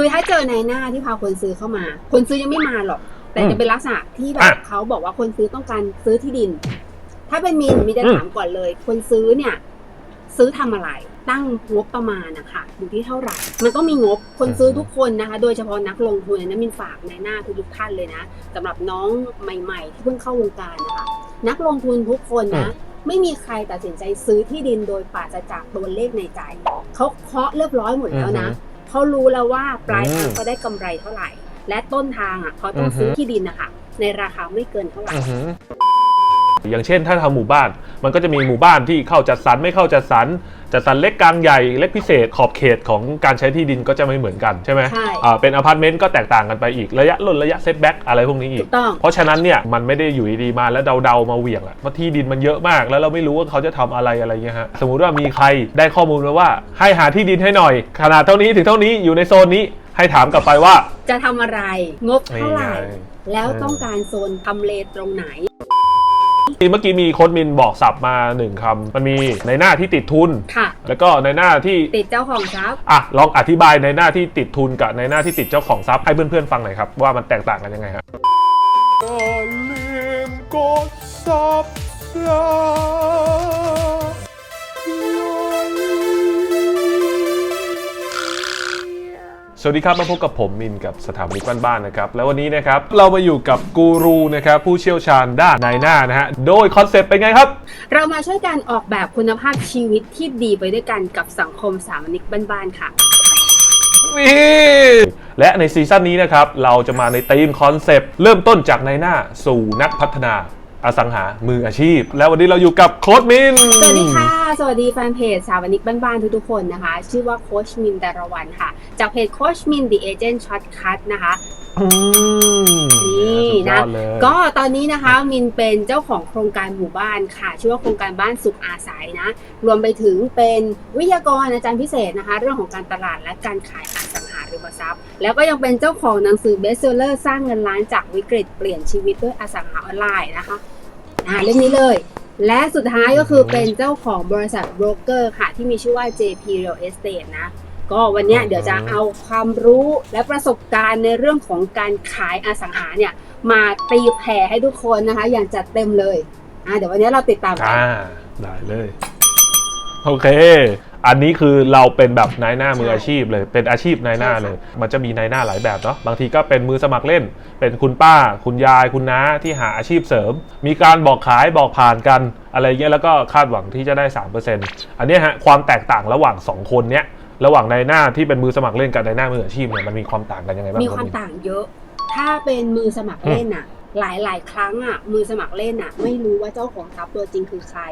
คือถ้าเจอในหน้าที่พาคนซื้อเข้ามา คนซื้อยังไม่มาหรอก แต่อืมจะเป็นลักษณะที่แบบอะเขาบอกว่าคนซื้อต้องการซื้อที่ดิน ถ้าเป็นมีนมีจะอืมถามก่อนเลย คนซื้อเนี่ย ซื้อทำอะไร ตั้งงบประมาณนะคะอยู่ที่เท่าไหร่ มันต้องมีงบคนซื้อทุกคนนะคะ โดยเฉพาะนักลงทุนนะมินฝากในหน้าทุกๆท่านเลยนะสำหรับน้องใหม่ ๆ ที่เพิ่งเข้าวงการนะคะนักลงทุนทุกคนนะไม่มีใครตัดสินใจซื้อที่ดินโดยปราศจากตัวเลขในใจเขาเคาะเรียบร้อยหมดแล้วนะอือฮึ เขารู้แล้วว่าปลายทางอืมเขาได้กำไรเท่าไหร่ และต้นทางอะเขาต้องซื้ออฮึที่ดินนะคะในราคาไม่เกินเท่าไหร่ อือหืออย่างเช่น ถ้าทำหมู่บ้าน มันก็จะมีหมู่บ้านที่เข้าจัดสรรไม่เข้าจัดสรรจัดสรรเล็กกลางใหญ่เล็กพิเศษขอบเขตของการใช้ที่ดินก็จะไม่เหมือนกันใช่ไหมใช่อ่าเป็นอพาร์ตเมนต์ก็แตกต่างกันไปอีกระยะล่นระยะเซตแบ็กอะไรพวกนี้อีถูกกต้อง เพราะฉะนั้นเนี่ยมันไม่ได้อยู่ดีๆมาแล้วเดาๆมาเหวี่ยงอะเพราะที่ดินมันเยอะมาก แล้วเราไม่รู้ว่าเขาจะทำอะไรอะไรเงี้ยฮะสมมุติว่ามีใครได้ข้อมูลมาว่าให้หาที่ดินให้หน่อย ขนาดเท่านี้ถึงเท่านี้อยู่ในโซนนี้ให้ถามกลับไปว่า จะทำอะไรงบเท่าไหร่ นี่ไง แล้วเออต้องการโซนทำเลตรงไหน เมื่อกี้มีโค้ดมินบอกสับมาหนึ่งคำมันมีในหน้าที่ติดทุน ค่ะ แล้วก็ในหน้าที่ติดเจ้าของทรัพย์ อะลองอธิบายในหน้าที่ติดทุนกับในหน้าที่ติดเจ้าของทรัพย์ให้เพื่อนๆฟังหน่อยครับว่ามันแตกต่างกันยังไงครับอย่าลืมกด สวัสดีครับมาพบกับผมมินกับสถาปนิกบ้านๆนะครับ แล้ววันนี้นะครับเรามาอยู่กับกูรูนะครับผู้เชี่ยวชาญด้านนายหน้านะฮะโดยคอนเซปต์เป็นไงครับ เรามาช่วยกันออกแบบคุณภาพชีวิตที่ดีไปด้วยกันกับสังคมสามัญนิกบ้านๆค่ะนี่และในซีซั่นนี้นะครับเราจะมาในธีมคอนเซปต์เริ่มต้นจากในหน้าสู่นักพัฒนา อสังหามืออาชีพ แล้ววันนี้เราอยู่กับโค้ดมิน สวัสดีค่ะ สวัสดีแฟนเพจสาวนิกบ้านๆทุกๆคนนะคะ ชื่อว่าโคชมินดารวันค่ะ จากเพจโคชมิน The Agent Shortcut นะคะอืมนี่สุดยนะอดเลยก็ตอนนี้นะคะมินเป็นเจ้าของโครงการหมู่บ้านค่ะ ชื่อว่าโครงการบ้านสุขอาศัยนะ รวมไปถึงเป็นวิทยากรอาจารย์พิเศษนะคะ เรื่องของการตลาดและการขายอสังหา ริมทรัพย์ แล้วก็ยังเป็นเจ้าของหนังสือเบสเซลเลอร์สร้างเงินล้านจากวิกฤตเปลี่ยนชีวิตด้วยอสังหาออนไลน์นะคะอ่าเรื่องนี้เลย และสุดท้ายก็คือเป็นเจ้าของบริษัทโบรกเกอร์ค่ะ ที่มีชื่อว่า JP Real Estate นะก็วันนี้เดี๋ยวจะเอาความรู้และประสบการณ์ในเรื่องของการขายอสังหาเนี่ยมาตีแผ่ให้ทุกคนนะคะ อย่างจัดเต็มเลยอะเดี๋ยววันนี้เราติดตามกันได้เลย โอเค อันนี้คือเราเป็นแบบนายหน้ามืออาชีพเลย เป็นอาชีพนายหน้าเลย มันจะมีนายหน้าหลายแบบเนาะ บางทีก็เป็นมือสมัครเล่น เป็นคุณป้า คุณยาย คุณน้าที่หาอาชีพเสริม มีการบอกขายบอกผ่านกันอะไรเงี้ย แล้วก็คาดหวังที่จะได้ 3%อันเนี้ยฮะความแตกต่างระหว่าง 2 คนเนี้ย ระหว่างนายหน้าที่เป็นมือสมัครเล่นกับนายหน้ามืออาชีพเนี่ย มันมีความต่างกันยังไงบ้าง มีความรับต่างเยอะ ถ้าเป็นมือสมัครเล่นอะหลายหลายๆครั้งอะมือสมัครเล่นอะไม่รู้ว่าเจ้าของทรัพย์ตัวจริงคือใคร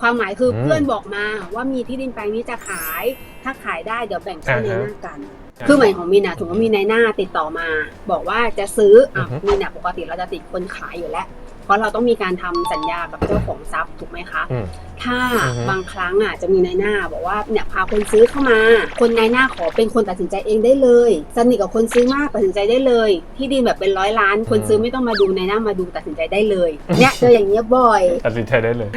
ความหมายคืออมเพื่อนบอกมาว่ามีที่ดินแปลงนี้จะขาย ถ้าขายได้เดี๋ยวแบ่งค่าในอ่าฮะหน้ากัน คือหมายของมินอะถึงว่ามีในหน้าติดต่อมา บอกว่าจะซื้ออะอือฮึมินอะปกติเราจะติดคนขายอยู่แล้ว เพราะเราต้องมีการทำสัญญากับเจ้าของทรัพย์ถูกไหมคะอืม ถ้าอือฮึ บางครั้งอะจะมีในหน้าบอกว่าเนี่ยพาคนซื้อเข้ามา คนในหน้าขอเป็นคนตัดสินใจเองได้เลยสนิทกับคนซื้อมากตัดสินใจได้เลย ที่ดินแบบเป็นร้อยล้าน คนซื้อไม่ต้องมาดูในหน้ามาดูตัดสินใจได้เลยเนี่ยเจออย่างเงี้ยบ่อย ตัดสินใจได้เลย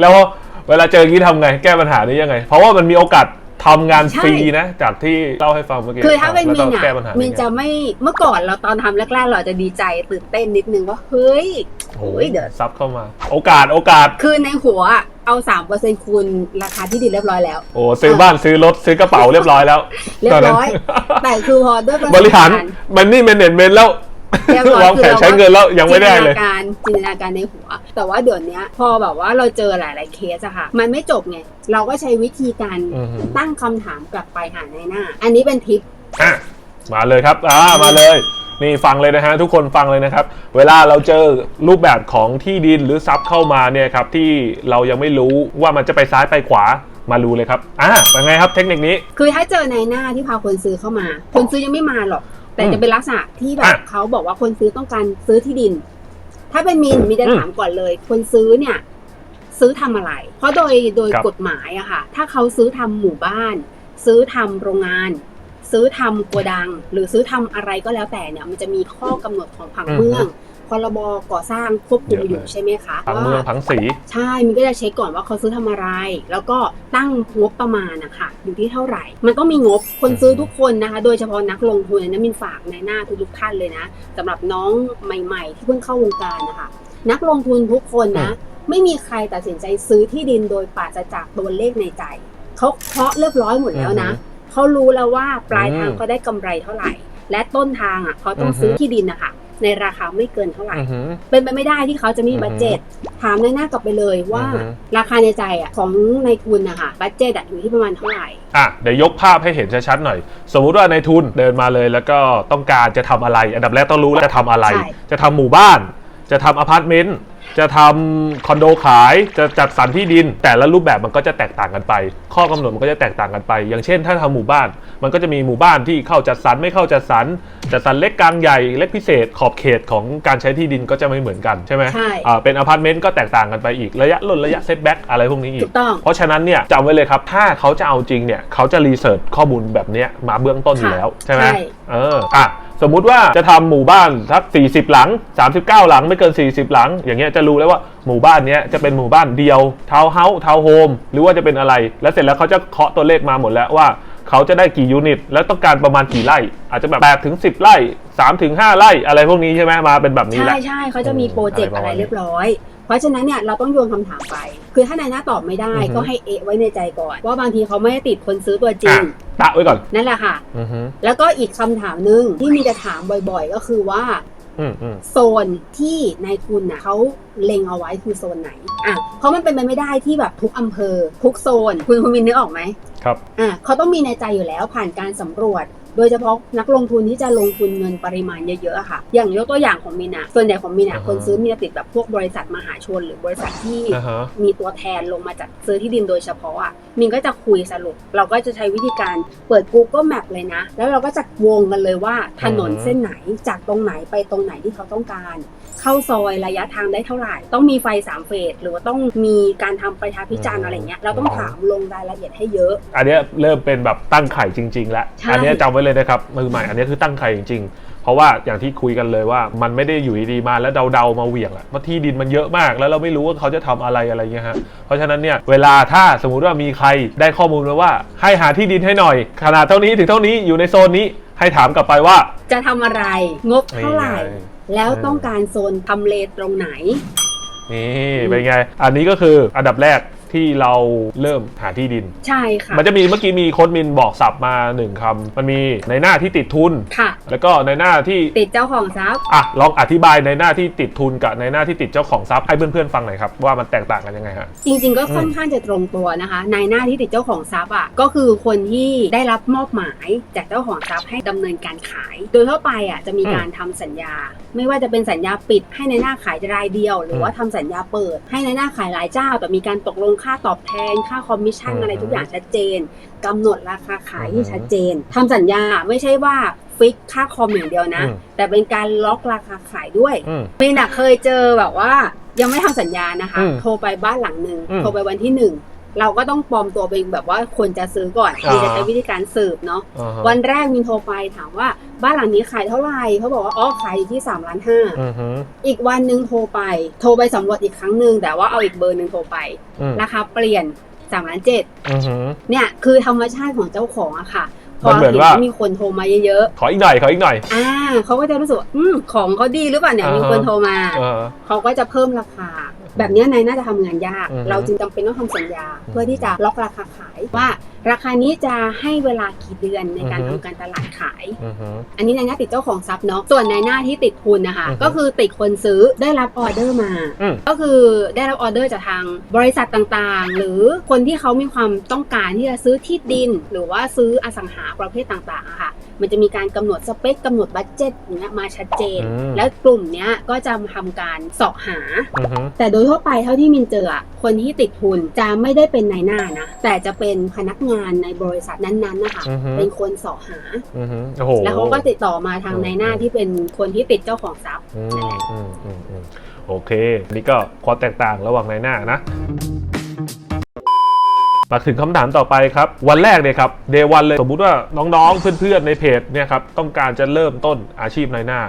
แล้วเวลาเจออย่างนี้ทำไงแก้ปัญหานี้ยังไง เพราะว่ามันมีโอกาสทำงานใช่ฟรีนะ จากที่เล่าให้ฟังเมื่อกี้คือถ้าเป็นแล้วมินก็อะแก้ปัญหามิมินจะไม่เมื่อก่อนเราตอนทำแรกๆ เราจะดีใจตื่นเต้นนิดนึงว่าเฮ้ย โอ้โอ้ยเดี๋ยว ซับเข้ามา โอกาสโอกาส คือในหัวอะ เอาสามเปอร์เซ็นคูณราคาที่ดินเรียบร้อยแล้ว โอ้ซื้อบ้านซื้อรถซื้อกระเป๋าเรียบร้อยแล้ว เรียบร้อย แต่คือพอด้วยประสบริหารการณ์มันนี่เมนเนจเมนแล้วเรียบร้อยวางแผนใช้เงินแล้วยังไม่ได้เลยจินตนาการจินตนาการในหัว แต่ว่าเดี๋ยวนี้พอแบบว่าเราเจอหลาย ๆ เคสอะค่ะ มันไม่จบไง เราก็ใช้วิธีการอือฮึตั้งคำถามกลับไปหาในหน้า อันนี้เป็นทิปอะมาเลยครับอ่ามาเลย นี่ฟังเลยนะฮะทุกคนฟังเลยนะครับ เวลาเราเจอรูปแบบของที่ดินหรือทรัพย์เข้ามาเนี่ยครับที่เรายังไม่รู้ว่ามันจะไปซ้ายไปขวามารู้เลยครับอ่าเป็นไงครับเทคนิคนี้ คือถ้าเจอในหน้าที่พาคนซื้อเข้ามา คนซื้อยังไม่มาหรอก แต่อืมจะเป็นลักษณะที่แบบอะเขาบอกว่าคนซื้อต้องการซื้อที่ดิน ถ้าเป็นมีนมีจะอืมถามก่อนเลย คนซื้อเนี่ยซื้อทำอะไร เพราะโดยโดยครับกฎหมายอะค่ะ ถ้าเขาซื้อทำหมู่บ้าน ซื้อทำโรงงาน ซื้อทำโกดัง หรือซื้อทำอะไรก็แล้วแต่เนี่ยมันจะมีข้อกำหนดของผังเมืองพรบก่อสร้างควบคุมเยอะเลยอยู่ใช่ไหมคะผังเมืองว่าผังสี ใช่มันก็จะเช็คก่อนว่าเขาซื้อทำอะไร แล้วก็ตั้งงบประมาณนะคะอยู่ที่เท่าไหร่ มันต้องมีงบคนซื้อทุกคนนะคะ โดยเฉพาะนักลงทุนนะมินฝากในหน้าทุกๆท่านเลยนะสำหรับน้องใหม่ ๆ ที่เพิ่งเข้าวงการนะคะนักลงทุนทุกคนนะ ไม่มีใครตัดสินใจซื้อที่ดินโดยปราศจากตัวเลขในใจเขาเคาะเรียบร้อยหมดแล้วนะอือฮึ เขารู้แล้วว่าปลายทางอืมเขาได้กำไรเท่าไหร่ และต้นทางอะเขาต้องอือฮึซื้อที่ดินนะคะในราคาไม่เกินเท่าไหร่อือหือเป็นไปไม่ได้ที่เขาจะมีอือฮึบัตเจ็ตถามในหน้ากลับไปเลยว่าอือฮึราคาในใจอะของในทุนนะคะบัตเจ็ตอะอยู่ที่ประมาณเท่าไหร่ อะเดี๋ยวยกภาพให้เห็นชัดๆหน่อย สมมุติว่าในทุนเดินมาเลยแล้วก็ต้องการจะทำอะไร อันดับแรกต้องรู้แล้วจะทำอะไรใช่จะทำหมู่บ้าน จะทำอพาร์ตเมนต์ จะทำคอนโดขายจะจัดสรรที่ดิน แต่ละรูปแบบมันก็จะแตกต่างกันไป ข้อกำหนดมันก็จะแตกต่างกันไป อย่างเช่น ถ้าทำหมู่บ้าน มันก็จะมีหมู่บ้านที่เข้าจัดสรรไม่เข้าจัดสรรจัดสรรเล็กกลางใหญ่เล็กพิเศษขอบเขตของการใช้ที่ดินก็จะไม่เหมือนกันใช่ไหมใช่อ่าเป็นอพาร์ตเมนต์ก็แตกต่างกันไปอีกระยะลดระยะเซตแบ็กอะไรพวกนี้อีถูกกต้องเพราะฉะนั้นเนี่ยจำไว้เลยครับถ้าเขาจะเอาจริงเนี่ยเขาจะรีเสิร์ชข้อมูลแบบเนี้ยมาเบื้องต้นอยู่แล้วใช่ไหมใช่เอออะ สมมุติว่าจะทำหมู่บ้านสัก 40 หลัง 39 หลังไม่เกิน 40 หลัง อย่างเงี้ยจะรู้แล้วว่าหมู่บ้านเนี้ยจะเป็นหมู่บ้านเดียวทาวน์เฮาส์ทาวน์โฮมหรือว่าจะเป็นอะไร แล้วเสร็จแล้วเขาจะเคาะตัวเลขมาหมดแล้วว่าเขาจะได้กี่ยูนิต แล้วต้องการประมาณกี่ไร่ อาจจะแบบ8ถึง10ไร่3ถึง5ไร่อะไรพวกนี้ใช่ไหมมาเป็นแบบนี้ใช่แหละใช่เขาจะมีโปรเจกต์อะไรเรียบร้อย เพราะฉะนั้นเนี่ยเราต้องโยนคำถามไป คือถ้านายหน้าตอบไม่ได้อือฮึก็ให้เอะไว้ในใจก่อน ว่าบางทีเขาไม่ได้ติดคนซื้อตัวจริอะงตะไว้ก่อนนั่นแหละค่ะอือฮึแล้วก็อีกคำถามหนึ่งที่มีจะถามบ่อยๆ ก็คือว่าอืมอืมโซนที่นายทุนน่ะเขาเล็งเอาไว้คือโซนไหนอะเพราะมันเป็นไปไม่ได้ที่แบบทุกอำเภอ ทุกโซน คุณคุณมินนึกออกไหมครับอะเขาต้องมีในใจอยู่แล้วผ่านการสำรวจ โดยเฉพาะนักลงทุนที่จะลงทุนเงินปริมาณเยอะๆอะค่ะ อย่างยกตัวอย่างของมินอะส่วนใหญ่ของมินอะอ่าฮะคนซื้อมีจะติดแบบพวกบริษัทมหาชน หรือบริษัทที่อ่าฮะมีตัวแทนลงมาจากซื้อที่ดินโดยเฉพาะอะมินก็จะคุยสรุป เราก็จะใช้วิธีการเปิด Google Map เลยนะ แล้วเราก็จะวงกันเลยว่าถนนอือฮึเส้นไหนจากตรงไหนไปตรงไหนที่เขาต้องการ เข้าซอยระยะทางได้เท่าไหร่ ต้องมีไฟสามเฟสหรือว่าต้องมีการทำประชาพิจารณ์อะไรเงี้ยเราต้องถามลงรายละเอียดให้เยอะ อันเนี้ยเริ่มเป็นแบบตั้งไข่จริง ๆ แล้วใช่อันเนี้ยจำไว้เลยนะครับมือใหม่อันเนี้ยคือตั้งไข่จริงๆเพราะว่าอย่างที่คุยกันเลยว่ามันไม่ได้อยู่ดีๆมาแล้วเดาๆมาเหวี่ยงอะเพราะที่ดินมันเยอะมาก แล้วเราไม่รู้ว่าเขาจะทำอะไรอะไรเงี้ยฮะเพราะฉะนั้นเนี่ยเวลาถ้าสมมุติว่ามีใครได้ข้อมูลมาว่า ให้หาที่ดินให้หน่อย ขนาดเท่านี้ถึงเท่านี้อยู่ในโซนนี้ให้ถามกลับไปว่า จะทำอะไรงบเท่าไหร่นี่ไง แล้วต้องการโซนทำเลตรงไหน นี่เป็นไง อันนี้ก็คืออันดับแรกที่เราเริ่มหาที่ดิน ใช่ค่ะ มันจะมีเมื่อกี้มีโค้ดมินบอกสับมาหนึ่งคำมันมีในหน้าที่ติดทุน ค่ะ แล้วก็ในหน้าที่ติดเจ้าของทรัพย์ อะลองอธิบายในหน้าที่ติดทุนกับในหน้าที่ติดเจ้าของทรัพย์ให้เพื่อนๆฟังหน่อยครับว่ามันแตกต่างกันยังไงฮะ จริงๆก็อืมค่อนข้างจะตรงตัวนะคะนายหน้าที่ติดเจ้าของทรัพย์อะก็คือคนที่ได้รับมอบหมายจากเจ้าของทรัพย์ให้ดำเนินการขาย โดยทั่วไปอะจะมีการทำสัญญา ไม่ว่าจะเป็นสัญญาปิดให้ในายหน้าขายรายเดียว หรือว่าทำสัญญาเปิด ให้ในายหน้าขายหลายเจ้าแต่มีการตกลงค่าตอบแทน ค่าคอมมิชชั่นอะไรทุกอย่างชัดเจนกำหนดราคาขายที่ชัดเจนทำสัญญาไม่ใช่ว่าฟิกค่าคอมอย่างเดียวนะอืมแต่เป็นการล็อกราคาขายด้วยอืมมินอะเคยเจอแบบว่า ยังไม่ทำสัญญานะคะอืมโทรไปบ้านหลังหนึ่งอืมโทรไปวันที่หนึ่งเราก็ต้องปลอมตัวเป็นแบบว่าคนจะซื้อก่อนอ่ามีจะใช้วิธีการสืบเนาะอ่าฮะวันแรกมินโทรไปถามว่า บ้านหลังนี้ขายเท่าไหร่เขาบอกว่าอ๋อขายอยู่ที่3ล้านห้าอือฮึ อีกวันหนึ่งโทรไป โทรไปสำรวจอีกครั้งหนึ่งแต่ว่าเอาอีกเบอร์หนึ่งโทรไป อืมราคาเปลี่ยน3ล้านเจ็ดอือฮึ เนี่ยคือธรรมชาติของเจ้าของอะค่ะพมัอนเหมือนเห็นว่า ว่ามีคนโทรมาเยอะขออีกหน่อยขออีกหน่อย ๆอ่าเขาก็จะรู้สึกว่าอืมของเขาดีหรือเปล่าเนี่ยมีอ่าฮะคนโทรมา เออ เขาก็จะเพิ่มราคา แบบเนี้ยนายน่าจะทำงานยาก อือฮึเราจึงจำเป็นต้องทำสัญญา เพื่อที่จะล็อกราคาขายว่า ราคานี้จะให้เวลากี่เดือนในการทำการตลาดขายอือฮึอันนี้นายหน้าติดเจ้าของทรัพย์เนาะ ส่วนนายหน้าที่ติดทุนนะคะอือฮึก็คือติดคนซื้อได้รับออเดอร์มาอืมก็คือได้รับออเดอร์จากทางบริษัทต่างๆ หรือคนที่เขามีความต้องการที่จะซื้อที่ดิน หรือว่าซื้ออสังหาประเภทต่างๆอะค่ะ มันจะมีการกำหนดสเปคกำหนดบัตเจ็ตอย่างเงี้ยมาชัดเจนอืมแล้วกลุ่มเนี้ยก็จะทำการเสาะหาอือฮึแต่โดยทั่วไปเท่าที่มินเจออะคนที่ติดทุนจะไม่ได้เป็นนายหน้านะ แต่จะเป็นพนักงานในบริษัทนั้นๆนะคะอือฮึ เป็นคนเสาะหา อือฮึโอ้โห แล้วเขาก็ติดต่อมาทางอืมนายหน้าที่เป็นคนที่ติดเจ้าของทรัพย์ อืมอืมอืมอืมโอเค นี่ก็ความแตกต่างระหว่างในหน้านะ มาถึงคำถามต่อไปครับ วันแรกเนี่ยครับเดวันเลยสมมุติว่าน้องๆ เพื่อนๆ ในเพจเนี่ยครับต้องการจะเริ่มต้นอาชีพในหน้า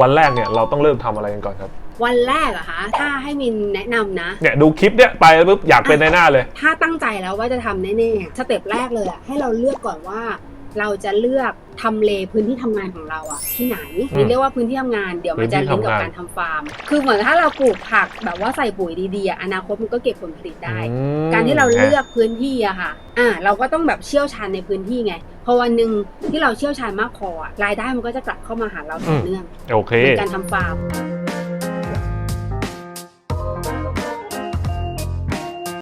วันแรกเนี่ยเราต้องเริ่มทำอะไรกันก่อนครับ วันแรกอะคะ ถ้าให้มินแนะนำนะ เนี่ยดูคลิปเนี่ยไปปุ๊บอยากเป็นในหน้าเลย ถ้าตั้งใจแล้วว่าจะทำแน่ๆสเต็ปแรกเลยอะให้เราเลือกก่อนว่า เราจะเลือกทำเลพื้นที่ทำงานของเราอะที่ไหนอืมนี่เรียกว่าพื้นที่ทำงานเดี๋ยวมันจะพื้นที่ลิงก์กับทำงาน การทำฟาร์ม คือเหมือนถ้าเราปลูกผักแบบว่าใส่ปุ๋ยดีๆอะอนาคตมันก็เก็บผลผลิตได้ อืมการที่เราเลือกพื้นที่อะค่ะ อ่า เราก็ต้องแบบเชี่ยวชาญในพื้นที่ไง พอวันหนึ่งที่เราเชี่ยวชาญมากพออะรายได้มันก็จะกลับเข้ามาหาเราต่อเนื่อง โอเค เป็นการทำฟาร์ม